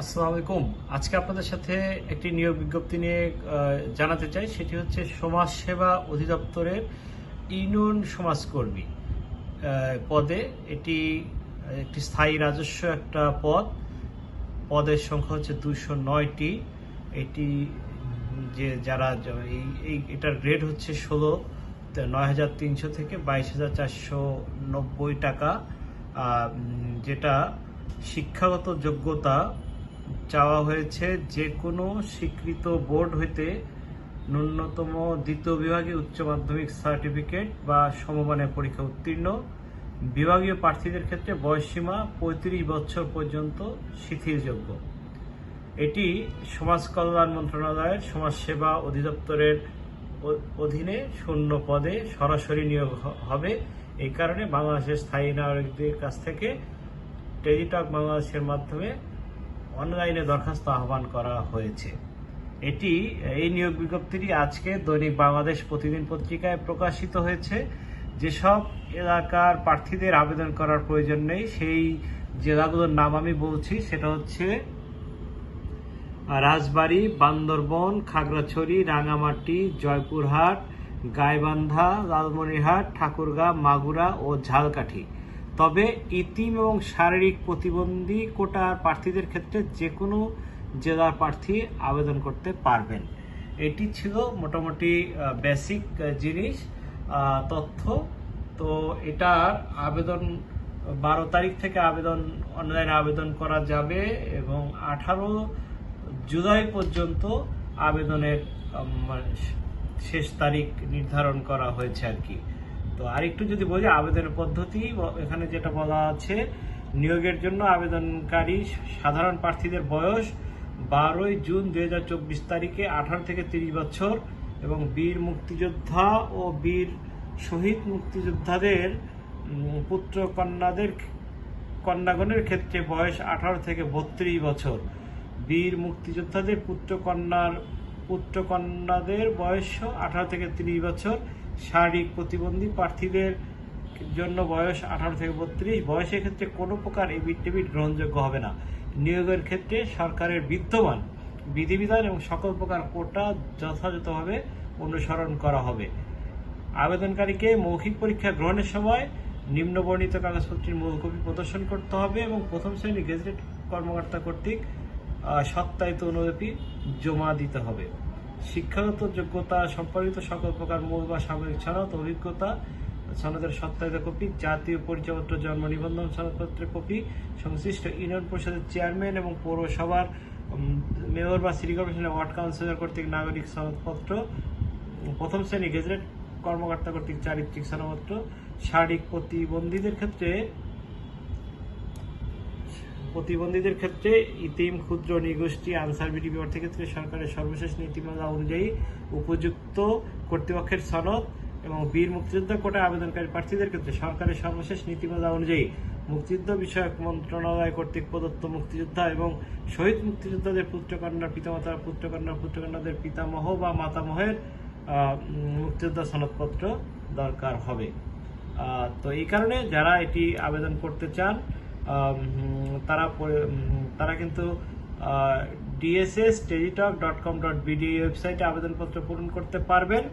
আসসালামু আলাইকুম। আজকে আপনাদের সাথে একটি নিয়োগ বিজ্ঞপ্তি নিয়ে জানাতে চাই। সেটি হচ্ছে সমাজ সেবা অধিদপ্তরের ইউনিয়ন সমাজকর্মী পদে। এটি একটি স্থায়ী রাজস্ব একটা পদ। পদের সংখ্যা হচ্ছে দুশো নয়টি। এটি যে যারা এই এটার গ্রেড হচ্ছে ষোলো নয় হাজার তিনশো থেকে বাইশ হাজার চারশো নব্বই টাকা। যেটা শিক্ষাগত যোগ্যতা চাওয়া হয়েছে যে কোনো স্বীকৃত বোর্ড হইতে ন্যূনতম দ্বিতীয় বিভাগে উচ্চ মাধ্যমিক সার্টিফিকেট বা সমমানের পরীক্ষা উত্তীর্ণ। বিভাগীয় প্রার্থীদের ক্ষেত্রে বয়সসীমা পঁয়ত্রিশ বছর পর্যন্ত শিথিলযোগ্য। এটি সমাজ কল্যাণ মন্ত্রণালয়ের সমাজসেবা অধিদপ্তরের অধীনে শূন্য পদে সরাসরি নিয়োগ হবে। এই কারণে বাংলাদেশের স্থায়ী নাগরিকদের কাছ থেকে টেলিটক বাংলাদেশের মাধ্যমে অনলাইনে দরখাস্ত আহ্বান করা হয়েছে। এটি, এই নিয়োগ বিজ্ঞপ্তিটি আজকে দৈনিক বাংলাদেশ প্রতিদিন পত্রিকায় প্রকাশিত হয়েছে। যেসব এলাকার প্রার্থীদের আবেদন করার প্রয়োজন নেই, সেই জেলাগুলোর নাম আমি বলছি। সেটা হচ্ছে রাজবাড়ী, বান্দরবন, খাগড়াছড়ি রাঙামাটি জয়পুরহাট, গাইবান্ধা, লালমনিরহাট, ঠাকুরগাঁ, মাগুরা ও ঝালকাঠি। তবে ইতিম এবং শারীরিক প্রতিবন্ধী কোটার প্রার্থীদের ক্ষেত্রে যে কোনো জেলার প্রার্থী আবেদন করতে পারবেন। এটি ছিল মোটামুটি বেসিক জিনিস তথ্য। তো এটার আবেদন, বারো তারিখ থেকে আবেদন, অনলাইনে আবেদন করা যাবে এবং আঠারো জুলাই পর্যন্ত আবেদনের মানে শেষ তারিখ নির্ধারণ করা হয়েছে আর কি। তো আরেকটু যদি বলি আবেদনের পদ্ধতি এখানে যেটা বলা আছে, নিয়োগের জন্য আবেদনকারী সাধারণ প্রার্থীদের বয়স বারোই জুন দুই হাজার চব্বিশ তারিখে আঠারো থেকে তিরিশ বছর এবং বীর মুক্তিযোদ্ধা ও বীর শহীদ মুক্তিযোদ্ধাদের পুত্র কন্যাদের, কন্যাগণের ক্ষেত্রে বয়স আঠারো থেকে বত্রিশ বছর। বীর মুক্তিযোদ্ধাদের পুত্র কন্যার, পুত্র কন্যাদের বয়স আঠারো থেকে তিরিশ বছর শারীরিক প্রতিবন্ধী প্রার্থীদের জন্য বয়স আঠারো থেকে বত্রিশ। বয়সের ক্ষেত্রে কোনো প্রকার এবিট টেবিট গ্রহণযোগ্য হবে না। নিয়োগের ক্ষেত্রে সরকারের বিদ্যমান বিধিবিধান এবং সকল প্রকার কোটা যথাযথভাবে অনুসরণ করা হবে। আবেদনকারীকে মৌখিক পরীক্ষা গ্রহণের সময় নিম্নবর্ণিত কাগজপত্রের মূল কপি প্রদর্শন করতে হবে এবং প্রথম শ্রেণি গেজেট কর্মকর্তা কর্তৃক আহ, সত্যায়িত অনুলিপি জমা দিতে হবে। শিক্ষাগত যোগ্যতা সম্পর্কিত সকল প্রকার মূল বা সাময়িক সনদ, অভিজ্ঞতা, সনদের সত্যায়িত কপি, জাতীয় পরিচয়পত্র, জন্ম নিবন্ধন সনদপত্রের কপি, সংশ্লিষ্ট ইউনিয়ন পরিষদের চেয়ারম্যান এবং পৌরসভার মেয়র বা সিটি কর্পোরেশনের ওয়ার্ড কাউন্সিলর কর্তৃক নাগরিক সনদপত্র, প্রথম শ্রেণি গেজেট কর্মকর্তা কর্তৃক চারিত্রিক সনদপত্র, শারীরিক প্রতিবন্ধীদের ক্ষেত্রে প্রতিবন্ধীদের ক্ষেত্রে ইতিম, ক্ষুদ্র, নিগোষ্ঠী আনসার বিডি প্রার্থীর ক্ষেত্রে সরকারের সর্বশেষ নীতিমালা অনুযায়ী উপযুক্ত কর্তৃপক্ষের সনদ এবং বীর মুক্তিযোদ্ধা কোটা আবেদনকারী প্রার্থীদের ক্ষেত্রে সরকারের সর্বশেষ নীতিমালা অনুযায়ী মুক্তিযুদ্ধ বিষয়ক মন্ত্রণালয় কর্তৃক প্রদত্ত মুক্তিযোদ্ধা এবং শহীদ মুক্তিযোদ্ধাদের পুত্রকন্যার পিতামাতার পুত্রকন্যার পুত্রকন্যাদের পিতামহ বা মাতামহের মুক্তিযোদ্ধা সনদপত্র দরকার হবে। তো এই কারণে যারা এটি আবেদন করতে চান তারা তারা কিন্তু DSS Teletalk dot com dot BD ওয়েবসাইটে আবেদনপত্র পূরণ করতে পারবেন।